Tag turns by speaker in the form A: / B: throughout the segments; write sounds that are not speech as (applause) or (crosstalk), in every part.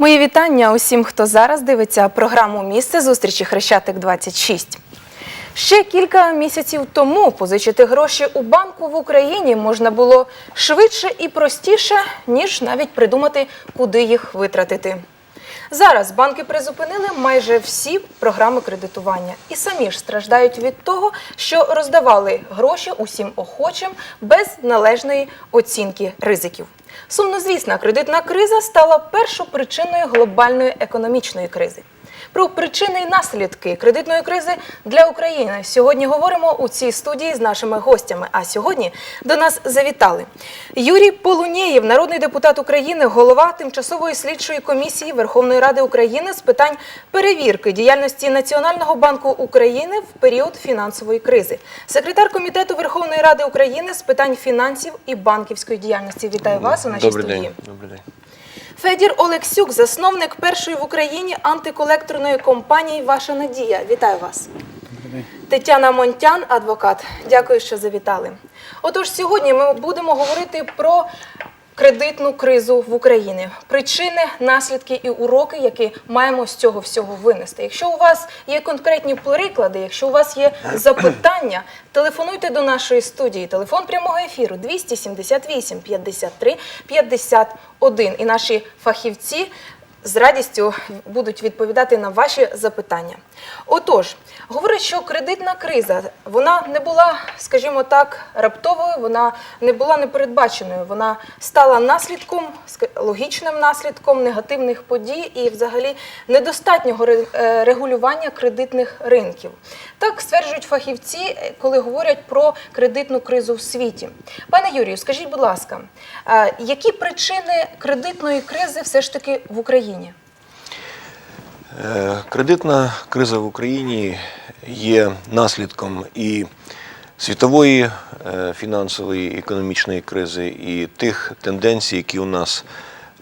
A: Мої вітання усім, хто зараз дивиться програму Місце зустрічі Хрещатик 26 Ще кілька місяців тому позичити гроші у банку в Україні можна було швидше і простіше, ніж навіть придумати, куди їх витратити. Зараз банки призупинили майже всі програми кредитування і самі ж страждають від того, що роздавали гроші усім охочим без належної оцінки ризиків. Сумнозвісна кредитна криза стала першопричиною глобальної економічної кризи. Про причини і наслідки кредитної кризи для України сьогодні говоримо у цій студії з нашими гостями. А сьогодні до нас завітали Юрій Полунєєв, народний депутат України, голова тимчасової слідчої комісії Верховної Ради України з питань перевірки діяльності Національного банку України в період фінансової кризи, секретар комітету Верховної Ради України з питань фінансів і банківської діяльності. Вітаю вас у нашій
B: Добрий
A: студії.
B: день. Добрий день.
A: Федір Олексюк, засновник першої в Україні антиколекторної компанії Ваша надія. Вітаю вас. Тетяна Монтян, адвокат. Дякую, що завітали. Отож, сьогодні ми будемо говорити про кредитну кризу в Україні, причини, наслідки і уроки, які маємо з цього всього винести. Якщо у вас є конкретні приклади, якщо у вас є запитання, телефонуйте до нашої студії. Телефон прямого ефіру 278 53 51. І наші фахівці з радістю будуть відповідати на ваші запитання. Отож, говорять, що кредитна криза вона не була, скажімо так, раптовою, вона не була непередбаченою. Вона стала наслідком, логічним наслідком негативних подій і, взагалі, недостатнього е, регулювання кредитних ринків. Так стверджують фахівці, е, коли говорять про кредитну кризу в світі. Пане Юрію, скажіть, будь ласка, які причини кредитної кризи все ж таки в Україні?
B: Е, Кредитна криза в Україні є наслідком і світової е, фінансової економічної кризи, і тих тенденцій, які у нас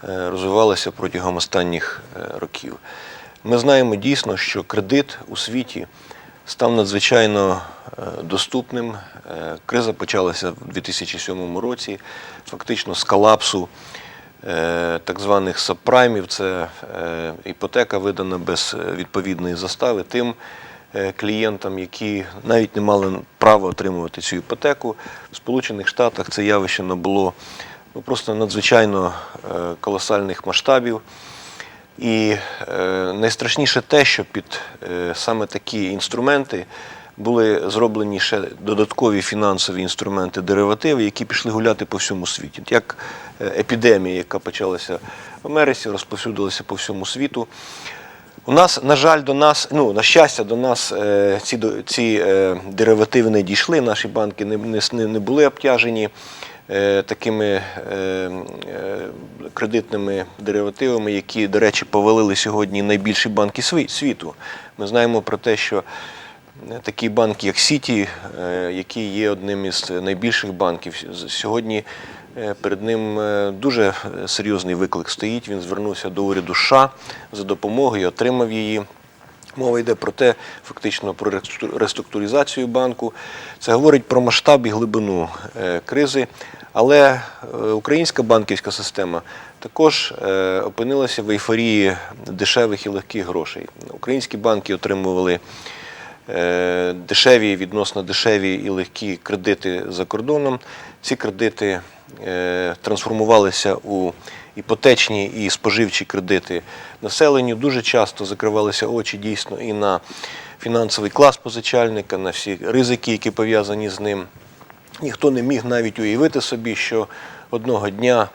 B: е, розвивалися протягом останніх років. Ми знаємо дійсно, що кредит у світі став надзвичайно доступним. Криза почалася в 2007 році, фактично з колапсу так званих сабпраймів, це е, іпотека видана без е, відповідної застави тим е, клієнтам, які навіть не мали права отримувати цю іпотеку. В Сполучених Штатах це явище набуло ну, просто надзвичайно е, колосальних масштабів. І е, найстрашніше те, що під е, саме такі інструменти були зроблені ще додаткові фінансові інструменти, деривативи, які пішли гуляти по всьому світі. Як е, епідемія, яка почалася в Америці, розповсюдилася по всьому світу. У нас, на жаль, до нас, ну на щастя, до нас е, ці, ці е, деривативи не дійшли. Наші банки не, не, не були обтяжені такими кредитними деривативами, які, до речі, повалили сьогодні найбільші банки світу. Ми знаємо про те, що такі банки, як Сіті, е, який є одним із найбільших банків, сьогодні е, перед ним е, дуже серйозний виклик стоїть. Він звернувся до уряду США за допомогою, отримав її. Мова йде про те, фактично про реструктуризацію банку. Це говорить про масштаб і глибину кризи. Але українська банківська система також опинилася в ейфорії дешевих і легких грошей. Українські банки отримували дешеві, відносно дешеві і легкі кредити за кордоном. Ці кредити е, трансформувалися у іпотечні і споживчі кредити населенню. Дуже часто закривалися очі дійсно і на фінансовий клас позичальника, на всі ризики, які пов'язані з ним. Ніхто не міг навіть уявити собі, що одного дня е,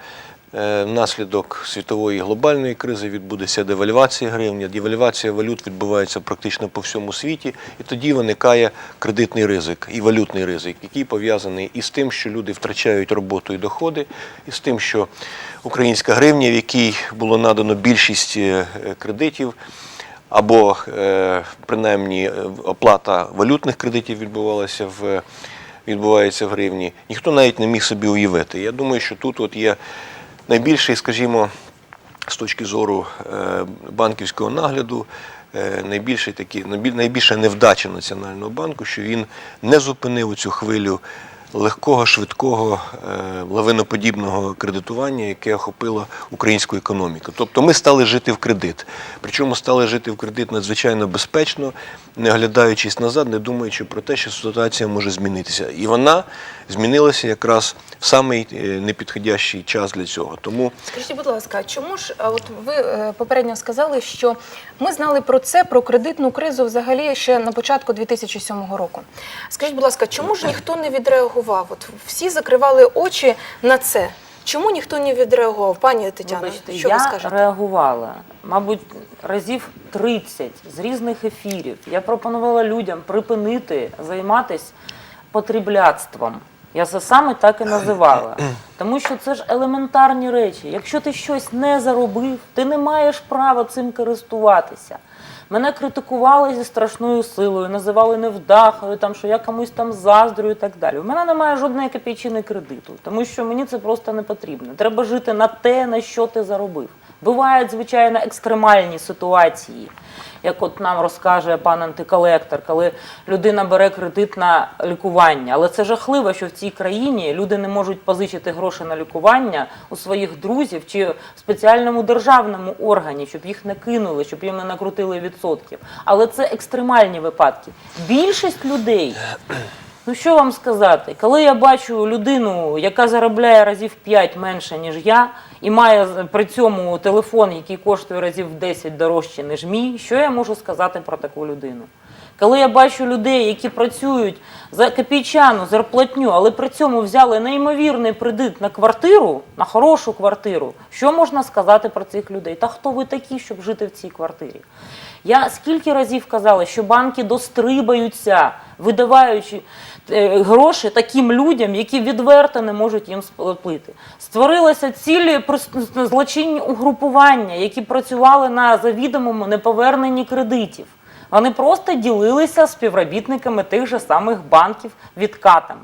B: внаслідок світової глобальної кризи відбудеться девальвація гривні, девальвація валют відбувається практично по всьому світі, і тоді виникає кредитний ризик і валютний ризик, який пов'язаний із тим, що люди втрачають роботу і доходи, і з тим, що українська гривня, в якій було надано більшість е, кредитів, або е, принаймні е, оплата валютних кредитів відбувалася в відбувається в гривні, ніхто навіть не міг собі уявити. Я думаю, що тут от є найбільший, скажімо, з точки зору е, банківського нагляду, е, найбільший такі, найбільша невдача Національного банку, що він не зупинив цю хвилю легкого, швидкого, е, лавиноподібного кредитування, яке охопило українську економіку. Тобто ми стали жити в кредит. Причому стали жити в кредит надзвичайно безпечно, не оглядаючись назад, не думаючи про те, що ситуація може змінитися. І вона змінилася якраз в самий е, непідходящий час для цього. Тому
A: Скажіть, будь ласка, чому ж от ви е, попередньо сказали, що ми знали про це, про кредитну кризу взагалі ще на початку 2007 року. Скажіть, будь ласка, чому ж ніхто не відреагував? От всі закривали очі на це. Чому ніхто не відреагував? Пані Тетяно,
C: Вибачте,
A: що
C: я
A: ви скажете?
C: реагувала, мабуть, разів 30 з різних ефірів. Я пропонувала людям припинити займатися потрібляцтвом. Я це саме так і називала. (clears throat) Тому що це ж елементарні речі. Якщо ти щось не заробив, ти не маєш права цим користуватися. Мене критикували зі страшною силою, називали невдахою, там, що я комусь там заздрю і так далі. У мене немає жодної копійчини кредиту, тому що мені це просто не потрібно. Треба жити на те, на що ти заробив. Бувають, звичайно, екстремальні ситуації, як от нам розкаже пан антиколектор, коли людина бере кредит на лікування. Але це жахливо, що в цій країні люди не можуть позичити гроші на лікування у своїх друзів чи в спеціальному державному органі, щоб їх не кинули, щоб їм не накрутили відсотків. Але це екстремальні випадки. Більшість людей. Ну що вам сказати, коли я бачу людину, яка заробляє разів 5 менше, ніж я, і має при цьому телефон, який коштує разів в 10 дорожче, ніж мій, що я можу сказати про таку людину? Коли я бачу людей, які працюють за копійчану зарплатню, але при цьому взяли неймовірний кредит на квартиру, на хорошу квартиру, що можна сказати про цих людей? Та хто ви такі, щоб жити в цій квартирі? Я скільки разів казала, що банки дострибаються, видаваючи е, гроші таким людям, які відверто не можуть їм сплатити. Створилися цілі злочинні угрупування, які працювали на завідомому неповерненні кредитів. Вони просто ділилися співробітниками тих же самих банків відкатами.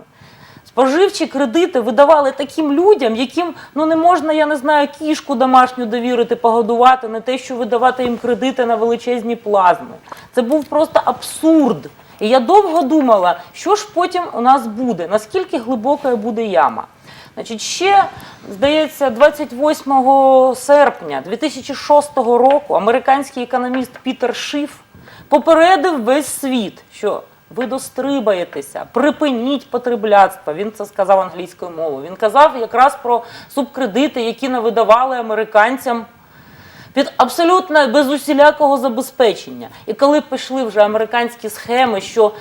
C: Споживчі кредити видавали таким людям, яким ну не можна, я не знаю, кішку домашню довірити, погодувати, не те, що видавати їм кредити на величезні плазми. Це був просто абсурд. І я довго думала, що ж потім у нас буде, наскільки глибокою буде яма. Значить, ще, здається, 28 серпня 2006 року американський економіст Пітер Шиф попередив весь світ, що ви дострибаєтеся, припиніть потребляцтво. Він це сказав англійською мовою. Він казав якраз про субкредити, які не видавали американцям під абсолютно без усілякого забезпечення. І коли пішли вже американські схеми, що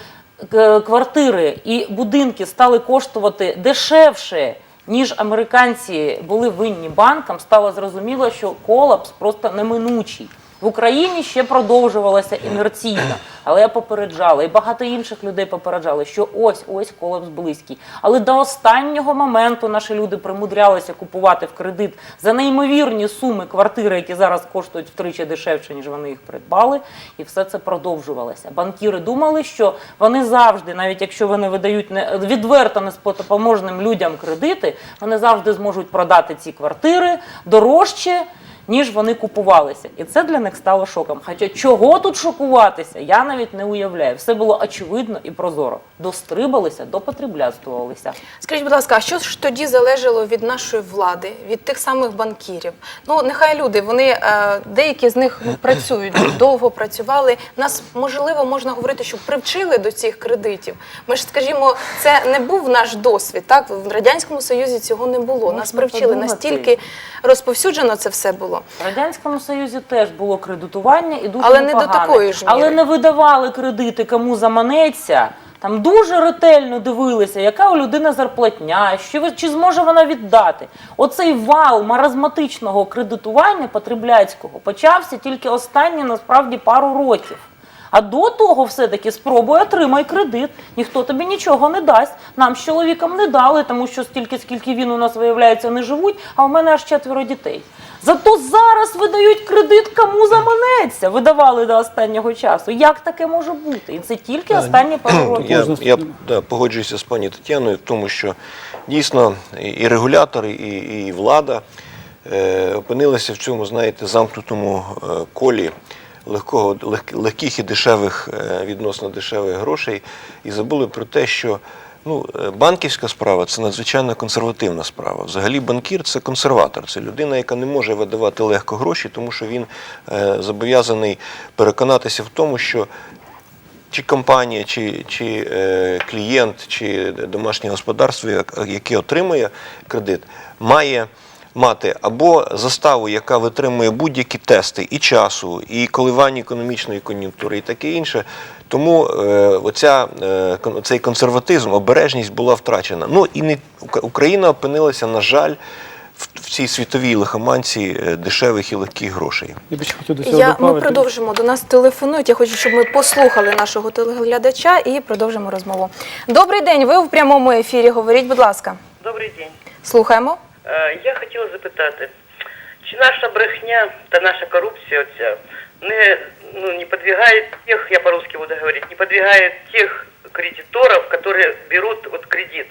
C: е, квартири і будинки стали коштувати дешевше, ніж американці були винні банкам, стало зрозуміло, що колапс просто неминучий. В Україні ще продовжувалося інерційно, але я попереджала, і багато інших людей попереджали, що ось ось колапс близький. Але до останнього моменту наші люди примудрялися купувати в кредит за неймовірні суми квартири, які зараз коштують втричі дешевше, ніж вони їх придбали, і все це продовжувалося. Банкіри думали, що вони завжди, навіть якщо вони видають не відверто несплатоможним людям кредити, вони завжди зможуть продати ці квартири дорожче ніж вони купувалися. І це для них стало шоком. Хоча чого тут шокуватися, я навіть не уявляю. Все було очевидно і прозоро. Дострибалися, допотребляцтвувалися.
A: Скажіть, будь ласка, а що ж тоді залежало від нашої влади, від тих самих банкірів? Ну, нехай люди, вони е, деякі з них працюють, довго працювали. Нас можливо можна говорити, що привчили до цих кредитів. Ми ж, скажімо, це не був наш досвід. Так в радянському союзі цього не було. Нас привчили настільки розповсюджено це все було.
C: В радянському союзі теж було кредитування і дуже
A: Але не до такої ж
C: але не видавали кредити, кому заманеться. Там дуже ретельно дивилися, яка у людини зарплатня, що чи зможе вона віддати. Оцей вал маразматичного кредитування потребляцького почався тільки останні насправді пару років. А до того все-таки спробуй отримай кредит. Ніхто тобі нічого не дасть. Нам з чоловіком не дали, тому що стільки, скільки він у нас виявляється, не живуть, а в мене аж четверо дітей. Зато зараз видають кредит, кому заманеться. Видавали до останнього часу. Як таке може бути? І це тільки останні пару років.
B: Я, я да, погоджуюся з пані Тетяною в тому, що дійсно і- і регулятор, і, і влада е, опинилися в цьому, знаєте, замкнутому е, колі легкого, лег, легких і дешевих, е, відносно дешевих грошей, і забули про те, що Ну, е, банківська справа це надзвичайно консервативна справа. Взагалі, банкір це консерватор, це людина, яка не може видавати легко гроші, тому що він е, зобов'язаний переконатися в тому, що чи компанія, чи, чи е, клієнт, чи домашнє господарство, яке отримує кредит, має мати або заставу, яка витримує будь-які тести і часу, і коливання економічної кон'юнктури, і таке інше. Тому е, оця, е, цей консерватизм, обережність була втрачена. Ну і не Україна опинилася, на жаль, в, цій світовій лихоманці е, дешевих і легких грошей.
D: Я,
A: ми продовжимо. До нас телефонують. Я хочу, щоб ми послухали нашого телеглядача і продовжимо розмову. Добрий день, ви в прямому ефірі. Говоріть, будь ласка.
E: Добрий день.
A: Слухаємо.
E: Е, Я хотіла запитати, чи наша брехня та наша корупція оця не, ну, не подвигает тех, я по-русски буду говорить, не подвигает тех кредиторов, которые берут вот кредит.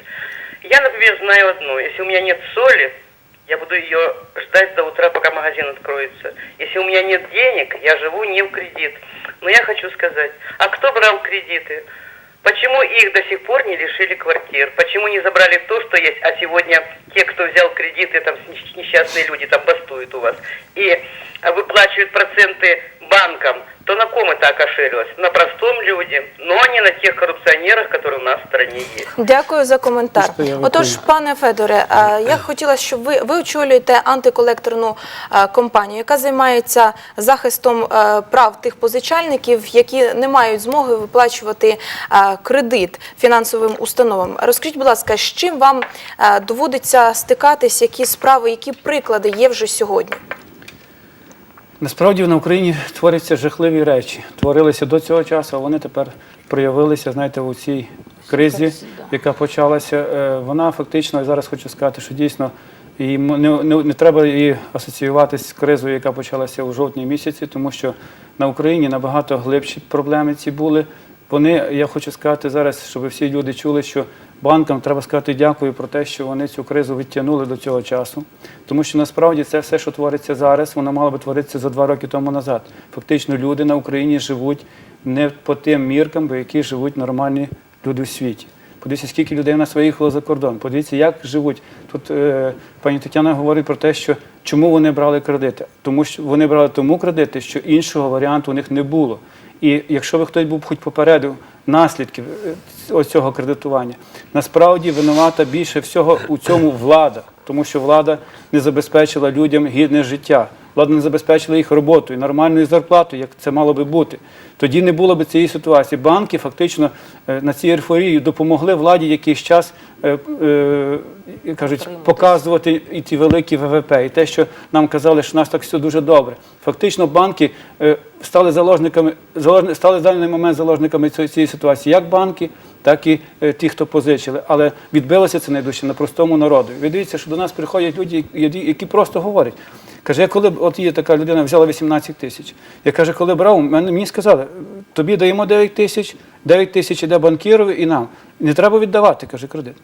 E: Я, например, знаю одно, если у меня нет соли, я буду ее ждать до утра, пока магазин откроется. Если у меня нет денег, я живу не в кредит. Но я хочу сказать, а кто брал кредиты? Почему их до сих пор не лишили квартир? Почему не забрали то, что есть, а сегодня те, кто взял кредиты, там несч- несчастные люди там бастуют у вас, и а, выплачивают проценты банкам, то на ком это окошелилось? На простом люде, но не на тех коррупционерах, которые у нас в стране есть.
A: Дякую за коментар. Отож, пане Федоре, е, я хотіла, щоб ви, ви очолюєте антиколекторну е, компанію, яка займається захистом е, прав тих позичальників, які не мають змоги виплачувати е, кредит фінансовим установам. Розкажіть, будь ласка, з чим вам е, доводиться стикатись, які справи, які приклади є вже сьогодні?
D: Насправді на Україні творяться жахливі речі. Творилися до цього часу, а вони тепер проявилися, знаєте, у цій кризі, яка почалася. Е, Вона фактично, я зараз хочу сказати, що дійсно і не, не, не треба її асоціювати з кризою, яка почалася у жовтні місяці, тому що на Україні набагато глибші проблеми ці були. Вони, я хочу сказати зараз, щоб всі люди чули, що банкам треба сказати дякую про те, що вони цю кризу відтягнули до цього часу. Тому що насправді це все, що твориться зараз, воно мало би творитися за два роки тому назад. Фактично, люди на Україні живуть не по тим міркам, по які живуть нормальні люди у світі. Подивіться, скільки людей у нас виїхало за кордон. Подивіться, як живуть. Тут е, пані Тетяна говорить про те, що чому вони брали кредити. Тому що вони брали тому кредити, що іншого варіанту у них не було. І якщо ви хтось був хоч попередив наслідків е, цього кредитування, насправді винувата більше всього у цьому влада, тому що влада не забезпечила людям гідне життя. Влада не забезпечила їх роботою, нормальною зарплатою, як це мало би бути. Тоді не було б цієї ситуації. Банки фактично е, на цій ейфорії допомогли владі якийсь час е, е, кажуть, показувати і ті великі ВВП, і те, що нам казали, що у нас так все дуже добре. Фактично, банки стали заложниками, залож- стали в даний момент заложниками цієї, ситуації, як банки, так і ті, хто позичили. Але відбилося це найдужче на простому народу. Ви дивіться, що до нас приходять люди, які просто говорять. Каже, я коли от є така людина, взяла 18 тисяч. Я каже, коли брав, мені сказали, тобі даємо 9 тисяч, 9 тисяч іде банкірові і нам. Не треба віддавати, каже, кредит.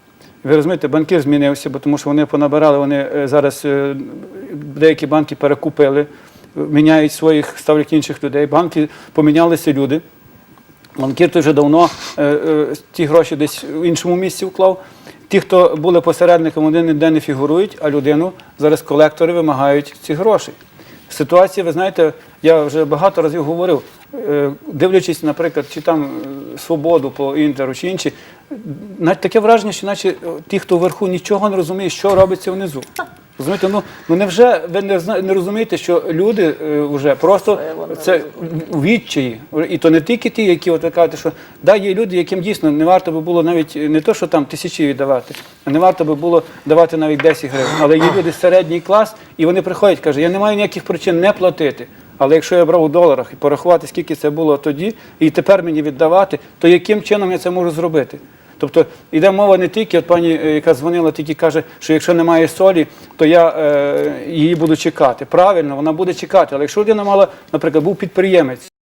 D: Ви розумієте, банкір змінився, бо тому що вони понабирали, вони е, зараз е, деякі банки перекупили, міняють своїх, ставлять інших людей. Банки помінялися люди. Банкір той вже давно е, ті гроші десь в іншому місці вклав. Ті, хто були посередниками, вони ніде не фігурують, а людину зараз колектори вимагають ці гроші. Ситуація, ви знаєте, я вже багато разів говорив, е, дивлячись, наприклад, чи там е, свободу по інтеру, чи інші, навіть таке враження, що наче е, ті, хто вверху нічого не розуміє, що робиться внизу. Розумієте, ну, ну невже ви не, зна- не розумієте, що люди е, вже просто Це в відчаї. І то не тільки ті, які от ви кажете, що да, є люди, яким дійсно не варто би було навіть не то, що там тисячі віддавати, а не варто би було давати навіть 10 гривень. Але є люди середній клас, і вони приходять, кажуть, я не маю ніяких причин не платити. Але якщо я брав у доларах і порахувати, скільки це було тоді, і тепер мені віддавати, то яким чином я це можу зробити? Тобто йде мова не тільки, от пані, е, яка дзвонила, тільки каже, що якщо немає солі, то я е, її буду чекати. Правильно, вона буде чекати. Але якщо людина мала, наприклад, був підприємець,